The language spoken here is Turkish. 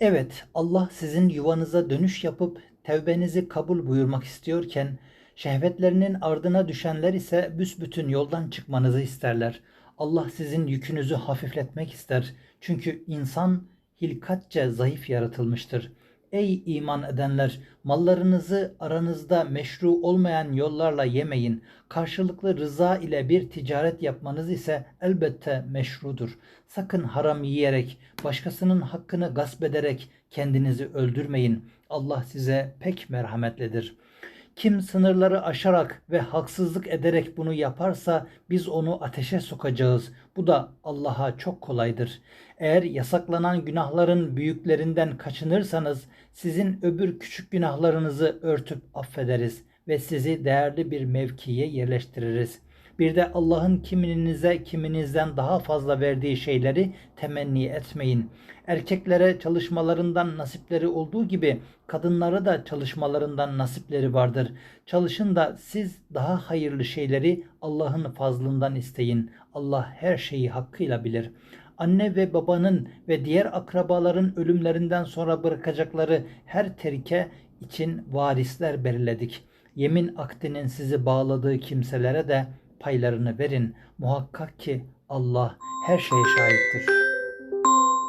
Evet, Allah sizin yuvanıza dönüş yapıp tevbenizi kabul buyurmak istiyorken, şehvetlerinin ardına düşenler ise büsbütün yoldan çıkmanızı isterler. Allah sizin yükünüzü hafifletmek ister. Çünkü insan hilkatça zayıf yaratılmıştır. Ey iman edenler, mallarınızı aranızda meşru olmayan yollarla yemeyin. Karşılıklı rıza ile bir ticaret yapmanız ise elbette meşrudur. Sakın haram yiyerek, başkasının hakkını gasp ederek kendinizi öldürmeyin. Allah size pek merhametlidir. Kim sınırları aşarak ve haksızlık ederek bunu yaparsa biz onu ateşe sokacağız. Bu da Allah'a çok kolaydır. Eğer yasaklanan günahların büyüklerinden kaçınırsanız sizin öbür küçük günahlarınızı örtüp affederiz ve sizi değerli bir mevkiye yerleştiririz. Bir de Allah'ın kimininize kiminizden daha fazla verdiği şeyleri temenni etmeyin. Erkeklere çalışmalarından nasipleri olduğu gibi kadınlara da çalışmalarından nasipleri vardır. Çalışın da siz daha hayırlı şeyleri Allah'ın fazlından isteyin. Allah her şeyi hakkıyla bilir. Anne ve babanın ve diğer akrabaların ölümlerinden sonra bırakacakları her terike için varisler belirledik. Yemin akdinin sizi bağladığı kimselere de paylarını verin. Muhakkak ki Allah her şeye şahittir.